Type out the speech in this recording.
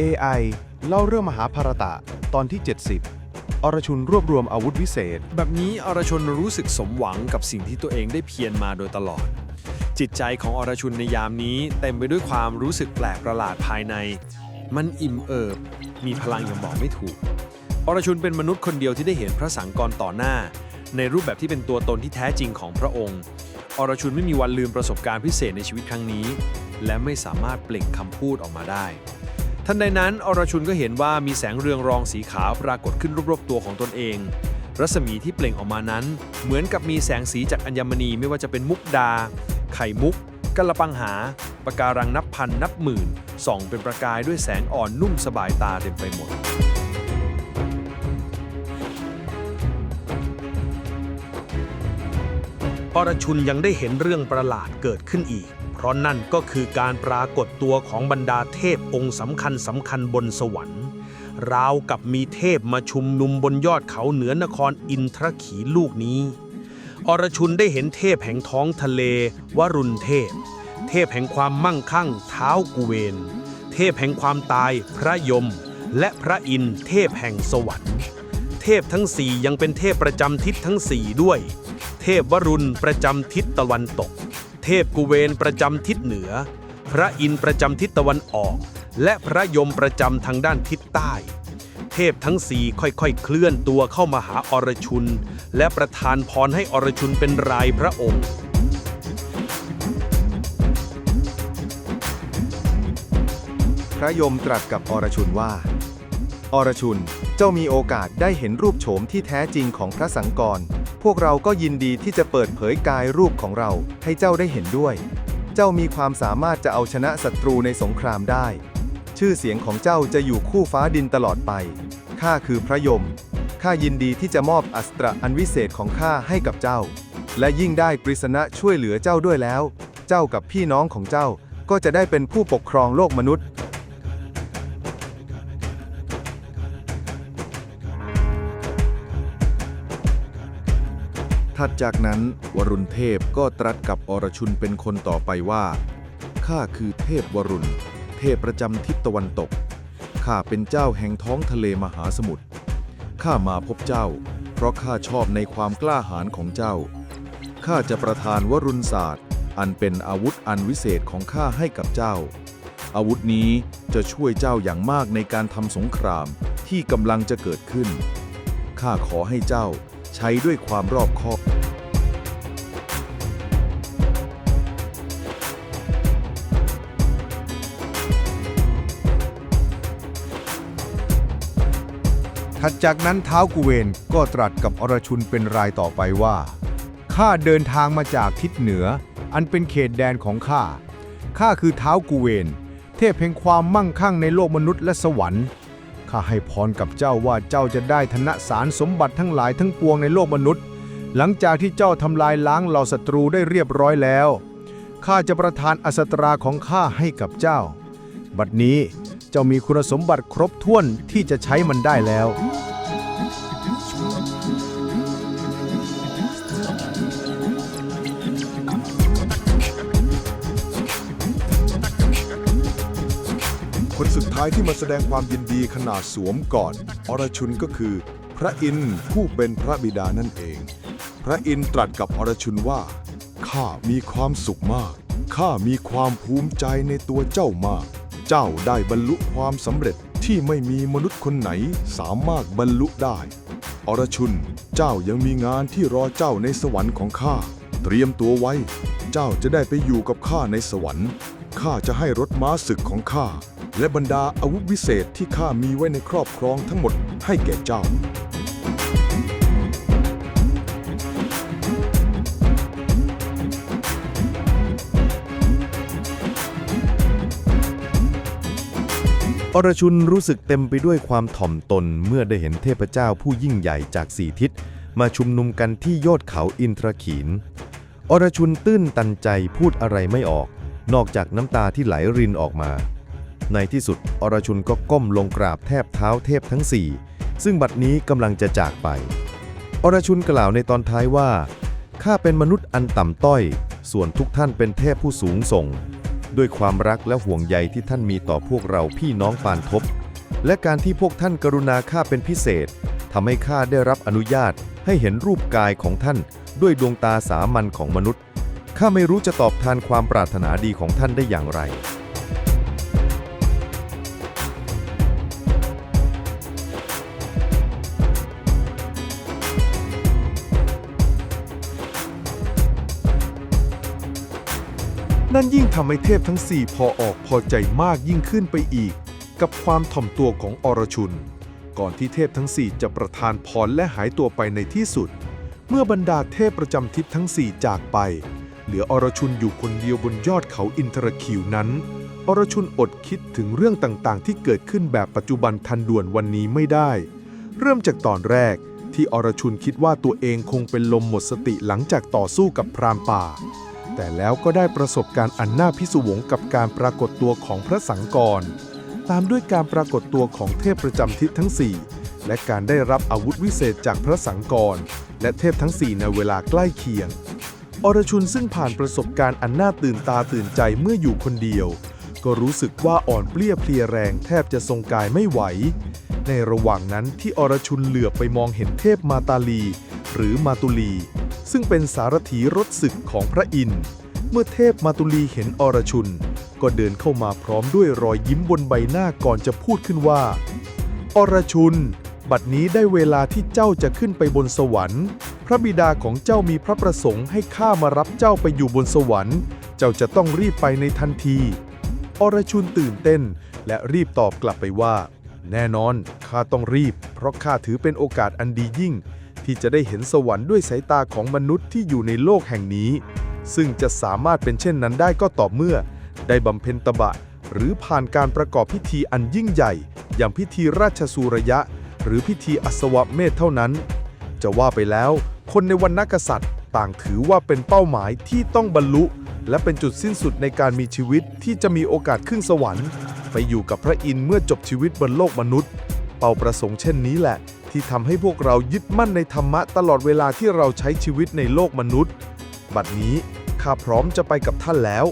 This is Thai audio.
AI เล่าเรื่องมหาภารตะตอนที่ 70 อรชุนรวบรวมอาวุธวิเศษ แบบนี้อรชนรู้สึกสมหวังกับสิ่งที่ตัวเองได้เพียรมาโดยตลอด จิตใจของอรชุนในยามนี้ เต็มไปด้วยความรู้สึกแปลกประหลาดภายใน มันอิ่มเอิบ มีพลังอย่างบอกไม่ถูก อรชุนเป็นมนุษย์คนเดียวที่ได้เห็นพระสังกรต่อหน้า ในรูปแบบที่เป็นตัวตนที่แท้จริงของพระองค์ อรชุนไม่มีวันลืมประสบการณ์พิเศษในชีวิตครั้งนี้ และไม่สามารถเปล่งคำพูดออกมาได้ ทันใดนั้น อรชุนก็เห็นว่ามีแสงเรืองรองสีขาวปรากฏขึ้นรอบๆตัวของตนเอง รัศมีที่เปล่งออกมานั้น เหมือนกับมีแสงสีจากอัญมณีไม่ว่าจะเป็นมุกดา ไข่มุกกะลปังหาปะการังนับพันนับหมื่นส่องเป็นประกายด้วยแสงอ่อนนุ่มสบายตาเต็มไปหมด อรชุนยังได้เห็นเรื่องประหลาดเกิดขึ้นอีก เพราะนั่นก็คือการปรากฏตัวของบรรดาเทพองค์สำคัญสำคัญบนสวรรค์ ราวกับมีเทพมาชุมนุมบนยอดเขาเหนือนครอินทรขีลูกนี้ อรชุนได้เห็นเทพแห่งท้องทะเล วรุณเทพ เทพแห่งความมั่งคั่ง เท้ากุเวน เทพแห่งความตาย พระยม และพระอินทร์เทพแห่งสวรรค์ เทพทั้งสี่ยังเป็นเทพประจำทิศทั้งสี่ด้วย เทพวรุณประจำทิศตะวันตก เทพกุเวนประจำทิศเหนือ พระอินทร์ประจำทิศตะวันออก และพระยมประจำทางด้านทิศใต้ เทพทั้งสี่ค่อยๆ เคลื่อนตัวเข้ามาหาอรชุน และประทานพรให้อรชุนเป็นรายพระองค์พระยมตรัสกับอรชุนว่า อรชุน เจ้ามีโอกาสได้เห็นรูปโฉมที่แท้จริงของพระสังกร พวกเราก็ยินดีที่จะเปิดเผยกายรูปของเราให้เจ้าได้เห็นด้วย เจ้ามีความสามารถจะเอาชนะศัตรูในสงครามได้ ชื่อเสียงของเจ้าจะอยู่คู่ฟ้าดินตลอดไป ข้าคือพระยม ข้ายินดีที่จะมอบอัสตราอันวิเศษของข้าให้กับเจ้า และยิ่งได้กฤษณะช่วยเหลือเจ้าด้วยแล้ว เจ้ากับพี่น้องของเจ้าก็จะได้เป็นผู้ปกครองโลกมนุษย์ ถัดจากนั้นวรุณเทพก็ตรัสกับอรชุนเป็นคนต่อไปว่า ข้าคือเทพวรุณ เทพประจำทิศตะวันตก ข้าเป็นเจ้าแห่งท้องทะเลมหาสมุทร ข้ามาพบเจ้า เพราะข้าชอบในความกล้าหาญของเจ้า ข้าจะประทานวรุณศาสตร์ อันเป็นอาวุธอันวิเศษของข้าให้กับเจ้า อาวุธนี้จะช่วยเจ้าอย่างมากในการทำสงครามที่กำลังจะเกิดขึ้น ข้าขอให้เจ้า ใช้ด้วยความรอบคอบ ถัดจากนั้นเท้ากุเวนก็ตรัสกับอรชุนเป็นรายต่อไปว่า ข้าเดินทางมาจากทิศเหนือ อันเป็นเขตแดนของข้า ข้าคือเท้ากุเวน เทพแห่งความมั่งคั่งในโลกมนุษย์และสวรรค์ ข้าให้พรกับเจ้าว่าเจ้าจะได้ธนสารสมบัติทั้งหลายทั้งปวงในโลกมนุษย์ หลังจากที่เจ้าทำลายล้างเหล่าศัตรูได้เรียบร้อยแล้ว ข้าจะประทานอสตราของข้าให้กับเจ้า บัดนี้เจ้ามีคุณสมบัติครบถ้วนที่จะใช้มันได้แล้ว ท้ายที่มาแสดงความยินดีขนาดสวมก่อนอรชุนก็คือ พระอินทร์ผู้เป็นพระบิดานั่นเอง พระอินทร์ตรัสกับอรชุนว่า ข้ามีความสุขมาก ข้ามีความภูมิใจในตัวเจ้ามาก เจ้าได้บรรลุความสำเร็จที่ไม่มีมนุษย์คนไหนสามารถบรรลุได้ อรชุน เจ้ายังมีงานที่รอเจ้าในสวรรค์ของข้า เตรียมตัวไว้ เจ้าจะได้ไปอยู่กับข้าในสวรรค์ ข้าจะให้รถม้าศึกของข้า และบรรดาอาวุธวิเศษที่ข้ามีไว้ในครอบครองทั้งหมดให้แก่เจ้า อรชุนรู้สึกเต็มไปด้วยความถ่อมตนเมื่อได้เห็นเทพเจ้าผู้ยิ่งใหญ่จากสี่ทิศ มาชุมนุมกันที่ยอดเขาอินทรขีน อรชุนตื้นตันใจพูดอะไรไม่ออก นอกจากน้ำตาที่ไหลรินออกมา ในที่สุด อรชุนก็ก้มลงกราบแทบเท้าเทพทั้งสี่ซึ่งบัดนี้กำลังจะจากไป อรชุนกล่าวในตอนท้ายว่า ข้าเป็นมนุษย์อันต่ำต้อย ส่วนทุกท่านเป็นเทพผู้สูงส่ง ด้วยความรักและห่วงใยที่ท่านมีต่อพวกเราพี่น้องปานทบ และการที่พวกท่านกรุณาข้าเป็นพิเศษทำให้ข้าได้รับอนุญาตให้เห็นรูปกายของท่าน ด้วยดวงตาสามัญของมนุษย์ ข้าไม่รู้จะตอบแทนความปรารถนาดีของท่านได้อย่างไร นั่นยิ่งทำให้เทพทั้ง 4 พอออกพอใจมากยิ่งขึ้นไปอีก กับความถ่อมตัวของอรชุน ก่อนที่เทพทั้ง 4 จะประทานพรและหายตัวไปในที่สุด เมื่อบรรดาเทพประจำทิศทั้ง 4 จากไป เหลืออรชุนอยู่คนเดียวบนยอดเขาอินทรคิวนั้น อรชุนอดคิดถึงเรื่องต่างๆ ที่เกิดขึ้นแบบปัจจุบันทันด่วนวันนี้ไม่ได้ เริ่มจากตอนแรกที่อรชุนคิดว่าตัวเองคงเป็นลมหมดสติหลังจากต่อสู้กับพรานป่า แต่แล้วก็ได้ประสบการณ์อันน่าพิศวงกับการปรากฏตัวของพระสังกร ตามด้วยการปรากฏตัวของเทพประจำทิศทั้ง 4 และการได้รับอาวุธวิเศษจากพระสังกร และเทพทั้ง 4 ในเวลาใกล้เคียง อรชุนซึ่งผ่านประสบการณ์อันน่าตื่นตาตื่นใจเมื่ออยู่คนเดียว ก็รู้สึกว่าอ่อนเปลี้ยเพลียแรงแทบจะทรงกายไม่ไหว ในระหว่างนั้นที่อรชุนเหลือบไปมองเห็นเทพมาตาลี หรือมาตุลี ซึ่งเป็นสารถีรถศึกของพระอินทร์ เมื่อเทพมาตุลีเห็นอรชุน ก็เดินเข้ามาพร้อมด้วยรอยยิ้มบนใบหน้าก่อนจะพูดขึ้นว่า อรชุน บัดนี้ได้เวลาที่เจ้าจะขึ้นไปบนสวรรค์ พระบิดาของเจ้ามีพระประสงค์ให้ข้ามารับเจ้าไปอยู่บนสวรรค์ เจ้าจะต้องรีบไปในทันที อรชุนตื่นเต้น และรีบตอบกลับไปว่า แน่นอนข้าต้องรีบ เพราะข้าถือเป็นโอกาสอันดียิ่ง ที่จะได้เห็นสวรรค์ด้วยสายตาของมนุษย์ที่อยู่ในโลกแห่งนี้ ซึ่งจะสามารถเป็นเช่นนั้นได้ก็ต่อเมื่อ ได้บำเพ็ญตบะ หรือผ่านการประกอบพิธีอันยิ่งใหญ่ อย่างพิธีราชสูรยะ หรือพิธีอัศวเมธเท่านั้น จะว่าไปแล้ว คนในวรรณกษัตริย์ ต่างถือว่าเป็นเป้าหมายที่ต้องบรรลุ และเป็นจุดสิ้นสุดในการมีชีวิตที่จะมีโอกาสขึ้นสวรรค์ ไปอยู่กับพระอินทร์เมื่อจบชีวิตบนโลกมนุษย์ เป้าประสงค์เช่นนี้แหละ ที่ทำให้พวกเรายึดมั่นในธรรมะตลอดเวลาที่เราใช้ชีวิตในโลกมนุษย์ บัดนี้ข้าพร้อมจะไปกับท่านแล้ว